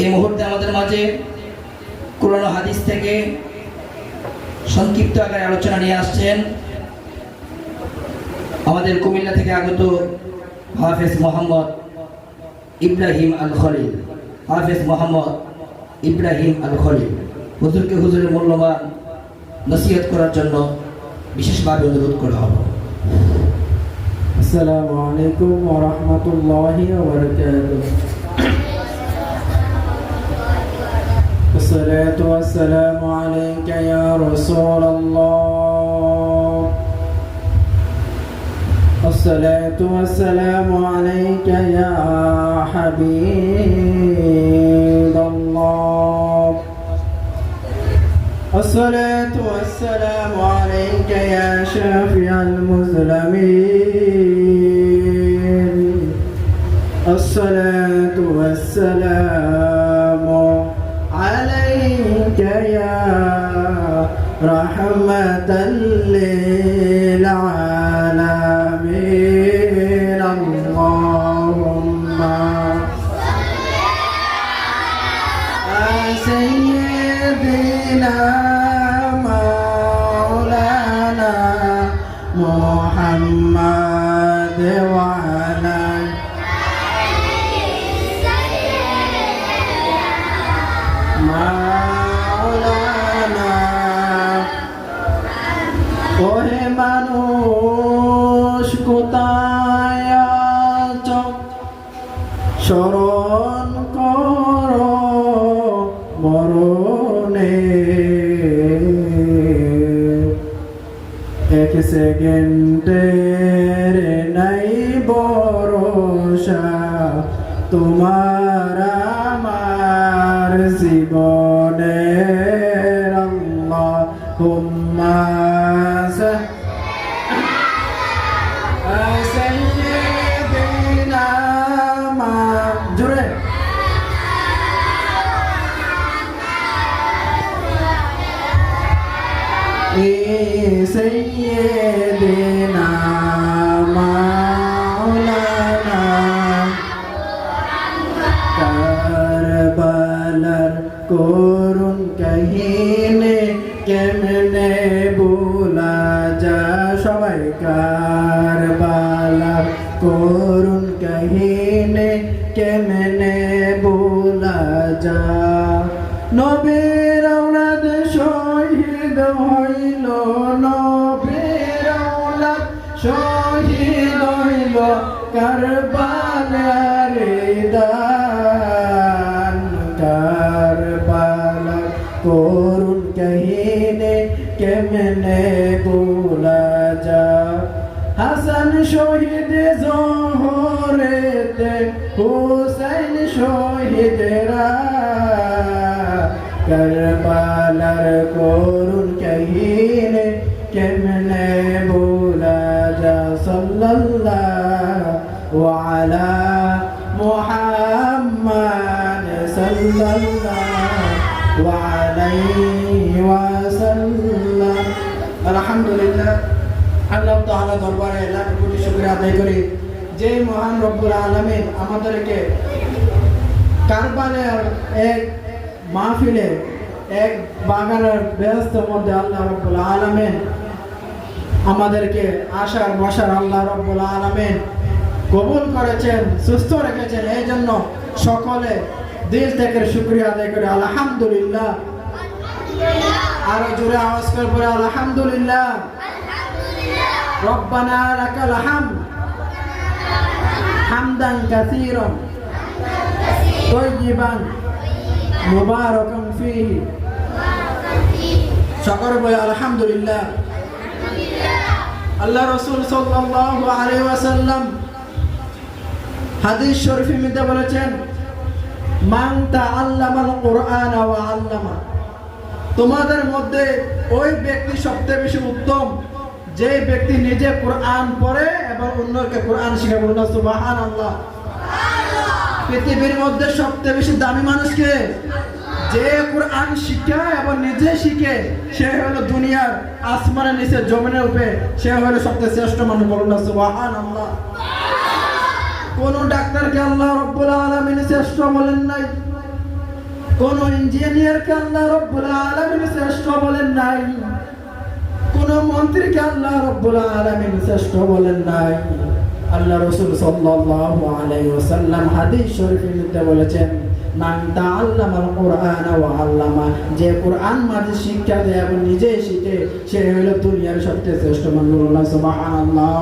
এই মুহূর্তে আমাদের মাঝে কোরআন হাদিস থেকে সংক্ষিপ্ত আকারে আলোচনা নিয়ে আসছেন আমাদের কুমিল্লা থেকে আগত হাফেজ মোহাম্মদ ইব্রাহিম আল খলিল হাফেজ মোহাম্মদ ইব্রাহিম আল খলিল হুজুরকে হুজুরের মূল্যবান নসিহত করার জন্য বিশেষভাবে অনুরোধ করা হল আসসালামু আলাইকুম ওয়া রাহমাতুল্লাহি ওয়া বারাকাতুহু। الصلاة والسلام عليك يا رسول الله. الصلاة والسلام عليك يا حبيب الله. الصلاة والسلام عليك يا شافع المسلمين الصلاة والسلام رحمة للعالمين. اللهم سيدنا কোথায় আছো। স্মরণ কর মরণে। এক সেকেন্ডের নাই ভরসা তোমার আমার জীবনে। سيدنا مولانا কারবালার করুণ কাহিনে কেমনে ভোলা যা সবাই কারবালার করুণ কাহিনে কেমনে ভোলা যা নবীর আওলাদ শহীদ হইল নবীর আওলাদ, শহীদ হইল কারবালার দান। কারবালার করুণ কাহিনে কেমনে ভোলা যা হাসান শহীদ জহরেতে, হুসাইন শহীদরা। কারবালার করুণ সাল্লাল্লাহু আলা মুহাম্মদ সাল্লাল্লাহু আলাইহি ওয়াসাল্লাম আলহামদুলিল্লাহ, আল্লাহ তাআলা দরবারে লাখ কোটি শুকরিয়া আদায় করি। যে মহান রব্বুল আলামিন আমাদেরকে কারবালার এক মাহফিলে, এক বাগানের ব্যস্ত মধ্যে আল্লাহ রব্বুল আলামিন আমাদেরকে আশার বসার আল্লাহ রব্বুল আলামিন কবুল করেছেন, সুস্থ রেখেছেন এই জন্য সকলে দিল থেকে শুক্রিয়া আদায় করে। আলহামদুলিল্লাহ। আরও জোরে আওয়াজ করে আলহামদুলিল্লাহ। রব্বানা হামদান আলহামদুলিল্লাহ। আল্লাহ রসুল সাল্লাল্লাহু আলাইহি ওয়াসাল্লাম হাদিস শরীফের মধ্যে বলেছেন মান তাআল্লামাল কুরআন ওয়া আল্লামা। তোমাদের মধ্যে ওই ব্যক্তি সবচেয়ে বেশি উত্তম যে ব্যক্তি নিজে কোরআন পড়ে এবং অন্যকে কোরআন শিখায় বলুন সুবহানাল্লাহ। পৃথিবীর মধ্যে সবচেয়ে বেশি দামি মানুষকে যে কোরআন শিখায় এবং নিজে শিখে সে হলো দুনিয়ার আসমানের নিচে জমিনের উপরে সে হলো সবচেয়ে শ্রেষ্ঠ মানুষ বলুন না সুবাহান আল্লাহ কোন ডাক্তারকে আল্লাহ রব্বুল আলামিন শ্রেষ্ঠ বলেন নাই। কোন ইঞ্জিনিয়ারকে আল্লাহ রব্বুল আলামিন শ্রেষ্ঠ বলেন নাই। কোন মন্ত্রীকে আল্লাহ রব্বুল আলামিন শ্রেষ্ঠ বলেন নাই। আল্লাহ রাসূল সাল্লাল্লাহু আলাইহি ওয়াসাল্লাম হাদিস শরীফের মধ্যে বলেছেন, মান তাআল্লামাল কুরআন ওয়া আল্লামা যে কুরআন মাঝে শিক্ষা দেয় এবং নিজে শিখে, সে হলো দুনিয়ার সবচেয়ে শ্রেষ্ঠ মানুষ। সুবহানাল্লাহ।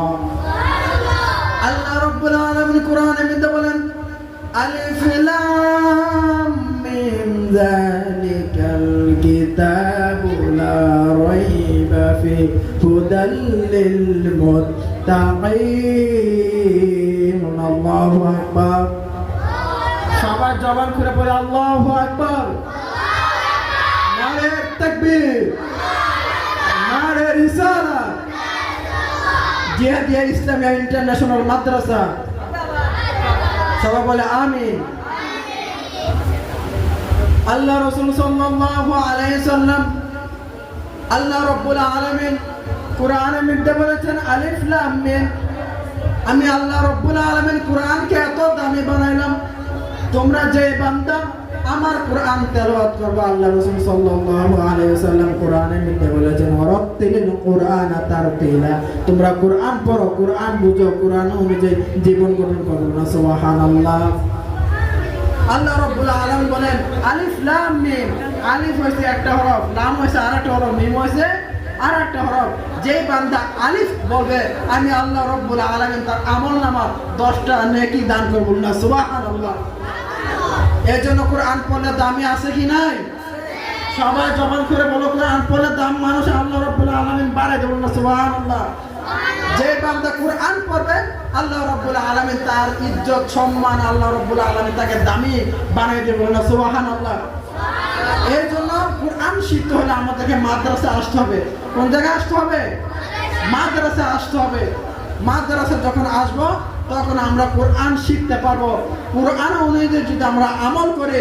আল্লাহ রাব্বুল আলামিন কোরআনের মধ্যে বলেন, আলিফ লাম মিম যালিকাল কিতাবু লা রাইবা ফি হুদাল লিল মুত্তাকিন। আল্লাহু আকবার। সবাই জবান করে বলে, আল্লাহু আকবার। নারে তাকবীর নারে রিসালাত জিহাদিয়া ইসলামিয়া ইন্টারন্যাশনাল মাদ্রাসা। সবাই বলে আমিন। আল্লাহ রসুল আলাইহি সাল্লাম আল্লাহ রাব্বুল আলামিন কোরআনে মধ্যে বলেছেন, আলিফ লাম আমি আল্লাহ রাব্বুল আলামিন কোরআনকে এত দামি বানাইলাম, তোমরা যে বান্দা আমার কোরআন তেলাওয়াত করবে আল্লাহ রাসূল সাল্লাল্লাহু আলাইহি ওয়াসাল্লাম কোরআনের মধ্যে বলেছেন কোরআন তারতিলা। তোমরা কোরআন পড়ো, কোরআন বুঝো, কোরআন অনুযায়ী জীবন গঠন করো। না, সুবহানাল্লাহ। আল্লাহ রাব্বুল আলামিন বলেন, আলিফ, লাম, মিম। আলিফ হইছে একটা হরফ, লাম হইছে আরেকটা হরফ, মিম হইছে আর একটা হরফ। যেই বান্দা আলিফ বলবে, আমি আল্লাহ রাব্বুল আলামিন তার আমল নামার দশটা নেকি দান করব। না, সুবহানাল্লাহ। এই জন্য কোরআন পড়লে দামি আছে কি নাই? সবাই জবান করে বলো, কোরআন পড়লে দাম মানুষ আল্লাহ রাব্বুল আলামিন বাড়াই দেবেন না, সুবহানাল্লাহ। যে বান্দা কোরআন পড়বে, আল্লাহ রাব্বুল আলামিন তার ইজ্জত, সম্মান আল্লাহ রাব্বুল আলামিন তাকে দামি বানিয়ে দেবেন না, সুবহানাল্লাহ। এর জন্য কোরআন শিখতে হলে আমাদেরকে মাদ্রাসা আসতে হবে। কোন জায়গায় আসতে হবে? মাদ্রাসা আসতে হবে। মাদ্রাসা যখন আসব তখন আমরা কোরআন শিখতে পারব। কোরআন অনুযায়ী যদি আমরা আমল করে,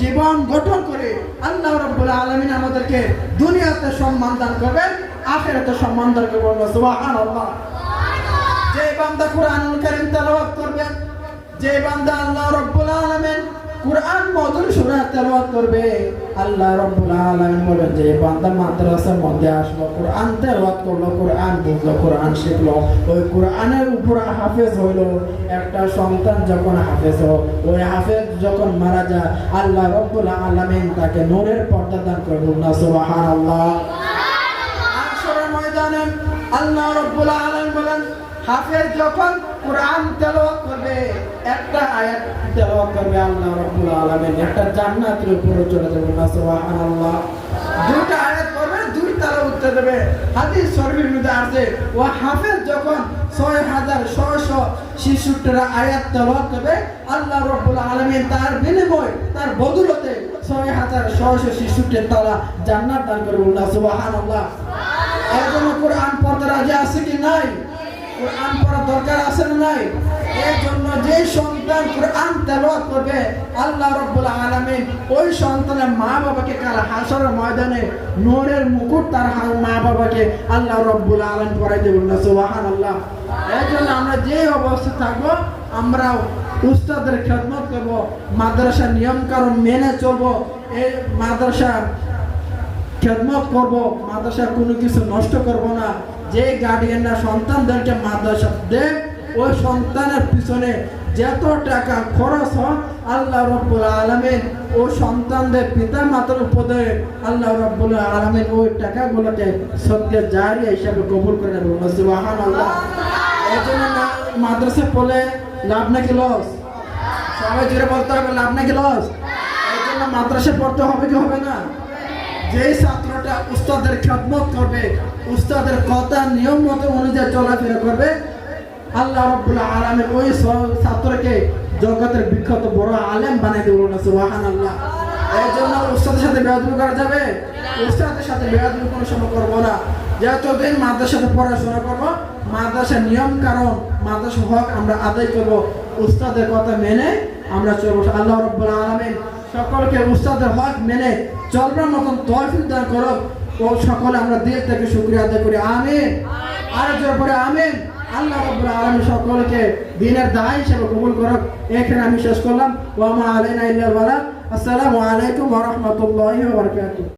জীবন গঠন করে, আল্লাহ রব্বুল আলমিন আমাদেরকে দুনিয়াতে সম্মান দান করবেন, আখেরাতে সম্মান দান করবেন সুবহানাল্লাহ। যে বান্দা কোরআনুল কারীম তেলাওয়াত করবে, যে বান্দা আল্লাহ রব্বুল আলামিন কোরআন মধুর সুরা তেলাওয়াত করবে। আল্লাহ রাব্বুল আলামিন বলেন যে বান্দা মাদ্রাসার মধ্যে আসলো কোরআন তেলাওয়াত করল কোরআন বুঝলো কোরআন শিখলো ওই কোরআনের উপর হাফেজ হইল। একটা সন্তান যখন হাফেজ হয় ওই হাফেজ যখন মারা যায় আল্লাহ রাব্বুল আলামিন তাকে নূরের পর্দা দান করবেন না সুবহানাল্লাহ। আসরের ময়দানে আল্লাহ রাব্বুল আলামিন বলেন হাফেজ যখন কোরআন তেলাওয়াত করবে, একটা আয়াত করবে আল্লাহ রাব্বুল আলামিন। একটা জান্নাতের চলে আয়াত করবে, দুই তারা উত্তর দেবে। হাদিস যখন ছয় হাজার ছয়শো ছেষট্টিটা আয়াত তেলাওয়াত করবে, আল্লাহ রাব্বুল আলামিন তার বিনিময়, তার বদলতে ছয় হাজার ছয়শো ছেষট্টি তারা জান্নাত দান করবে না, সুবহানাল্লাহ। কোরআন পড়তে রাজি আছে কি নাই? কোরআন পড়ার দরকার আছে না নাই? এর যে সন্তান কোরআন তেলাওয়াত করবে, আল্লাহ রাব্বুল আলামিন ওই সন্তানের মা বাবাকে কাল হাসরের ময়দানে নূরের মুকুট তার মা বাবাকে আল্লাহ রাব্বুল আলামিন পরাই দেবেন না, সুবহানাল্লাহ। এর আমরা যে অবস্থা থাকব আমরা উস্তাদের খেদমত করব মাদ্রাসা নিয়ম কারণ মেনে চলবো এই মাদ্রাসা খেদমত করব মাদ্রাসা কোনো কিছু নষ্ট করব না। যে গার্ডিয়ানরা সন্তানদেরকে মাদ্রাসা দেয় ওই সন্তানের পিছনে যত টাকা খরচ হয় আল্লাহ রব্বুল আলমিন ও সন্তানদের পিতা মাতার উপদে আল্লাহ রব্বুল আলমিন ওই টাকাগুলোকে সত্যের জারি হিসাবে কবুল করে নেবেন আল্লাহ এই জন্য মাদ্রাসা পড়লে লাভ নাকি লস? সবাই জুড়ে বলতে হবে লাভ নাকি লস? এই জন্য মাদ্রাসা পড়তে হবে কি হবে না? যে ছাত্রটা উস্তাদের করবে। উস্তাদের কথা, নিয়ম মতো অনুযায়ী চলাফেরা করবে। আল্লাহ ওই ছাত্রকে জগতের বিখ্যাত বড় আলেম দেবো না আল্লাহ এই জন্য উস্তাদের সাথে বেয়াদবি করা যাবে। উস্তাদের সাথে বেয়াদবি কোনো সময় করব না। মাদ্রাসাতে পড়াশোনা নিয়ম কারণ মাদ্রাসা হক আমরা আদায় করব। উস্তাদের কথা মেনে আমরা চলবো। আল্লাহ রব্বুল আলমিন সকলকে উস্তাদের হক মেনে চলবার মতন তহফিল দান করো। ও সকলে আমরা দিল থেকে শুক্রিয়া আদায় করি। আমিন। আর জোর করে আমিন। আল্লাহ রব্বুল আলামিন সকলকে দিনের দায় হিসেবে কবুল করুক। এখানে আমি শেষ করলাম। ওয়া মা আলাইনা ইল্লাল ওয়ালা আসসালামু আলাইকুম ওয়া রাহমাতুল্লাহি ওয়া বারাকাতুহু।